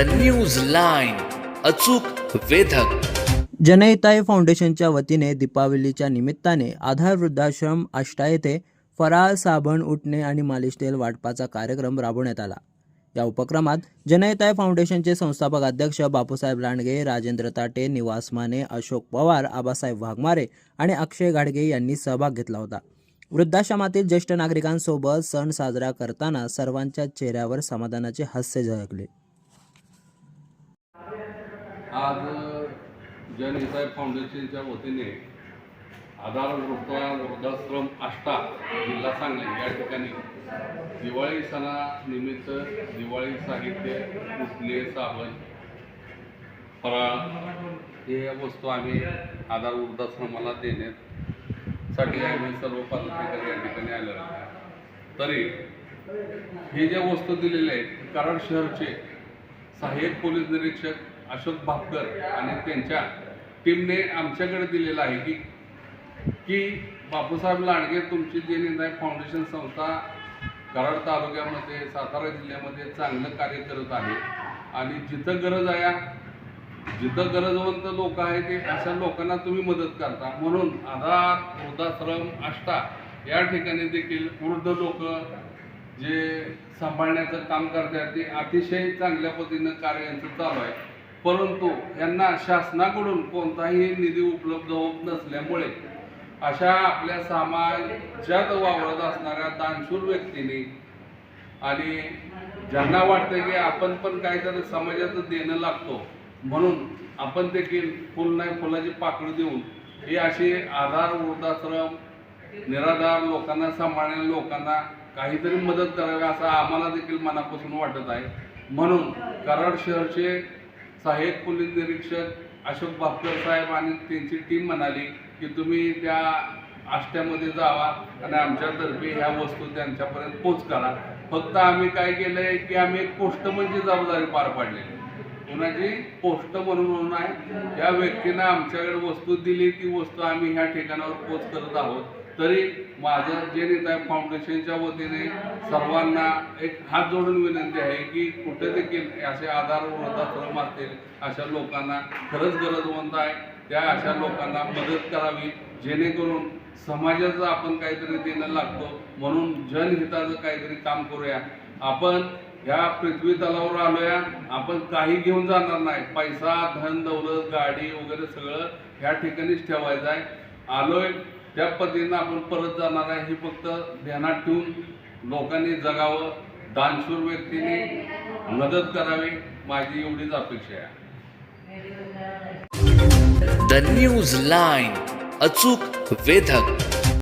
The news line अचूक वेधक. जनहिताय फाउंडेशनच्या वतीने दीपावलीच्या निमित्ताने आधार वृद्धाश्रम आष्टा येथे फराळ साबण उठणे आणि मालिश तेल वाटपाचा कार्यक्रम राबवण्यात आला. या उपक्रमात जनहिताय फाउंडेशनचे संस्थापक अध्यक्ष बापूसाहेब लांडगे राजेंद्र ताटे निवास माने अशोक पवार आबासाहेब वाघमारे आणि अक्षय गाडगे यांनी सहभाग घेतला होता. वृद्धाश्रमातील ज्येष्ठ नागरिकांसोबत सण साजरा करताना सर्वांच्या चेहऱ्यावर समाधानाचे हास्य झळकले. आज जनहिताय फाउंडेशनच्या वतीने आधार वृद्धा वृद्धाश्रम आष्टा जिल्हा सांगली या ठिकाणी दिवाळी सणानिमित्त दिवाळी साहित्य उठणे साबण फराळ हे वस्तू आम्ही आधार वृद्धाश्रमाला देण्यासाठी आम्ही सर्व पदाधिकारी या ठिकाणी आलेलो आहे. तरी हे ज्या वस्तू दिलेल्या आहेत कराड शहरचे सहाय्यक पोलीस निरीक्षक अशोक भापकर आणि त्यांच्या टीमने आमच्याकडे दिलेलं आहे की की बापूसाहेब लांडगे तुमची जे निर्णय फाउंडेशन संस्था कराड तालुक्यामध्ये सातारा जिल्ह्यामध्ये चांगलं कार्य करत आहे. आणि जिथं गरज आहे जिथं गरजवंत लोक आहे ते अशा लोकांना तुम्ही मदत करता. म्हणून आधार वृद्धाश्रम आष्टा या ठिकाणी देखील वृद्ध लोक जे सांभाळण्याचं काम करतात ते अतिशय चांगल्या पद्धतीनं कार्य यांचं चालू आहे. परंतु यांना शासनाकडून कोणताही निधी उपलब्ध होत नसल्यामुळे अशा आपल्या समाजात वावरत असणाऱ्या दानशूर व्यक्तीने आणि ज्यांना वाटतं की आपण पण काहीतरी समाजाचं देणं लागतो म्हणून आपण देखील फुल नाही फुलाची पाकळी देऊन हे असे आधार वृद्धाश्रम निराधार लोकांना सांभाळणाऱ्या लोकांना काहीतरी मदत करावी असं आम्हाला देखील मनापासून वाटत आहे. म्हणून कराड शहरचे सहाय्यक पोलीस निरीक्षक अशोक भापकर साहेब आणि त्यांची टीम म्हणाली की तुम्ही त्या आष्ट्यामध्ये जावा आणि आमच्यातर्फे ह्या वस्तू त्यांच्यापर्यंत पोच करा फक्त आम्ही काय केलं आहे की आम्ही एक पोस्ट म्हणजे जबाबदारी पार पाडलेली. कोणाची पोस्ट म्हणून म्हणून आहे त्या व्यक्तीनं आमच्याकडे वस्तू दिली ती वस्तू आम्ही ह्या ठिकाणावर पोच करत आहोत. तरी माझं जे नेता फाउंडेशनच्या वतीने सर्वांना एक हात जोडून विनंती आहे की कुठे देखील असे आधार वृद्धाश्रम असतील अशा लोकांना खरंच गरजवंत आहे. त्या अशा लोकांना मदत करावी जेणेकरून समाजाचं आपण काहीतरी देणं लागतो. म्हणून जनहिताचं काहीतरी काम करूया. आपण ह्या पृथ्वी तलावर आलोया. आपण काही घेऊन जाणार नाही. पैसा धन दौलत गाडी वगैरे सगळं ह्या ठिकाणीच ठेवायचं आहे. आलोय. त्या पद्धतीनं आपण परत जाणार आहे. हे फक्त ध्यानात ठेवून लोकांनी जगावं दानशूर व्यक्तीने मदत करावी माझी एवढीच अपेक्षा आहे. द न्यूज लाईन अचूक वेधक.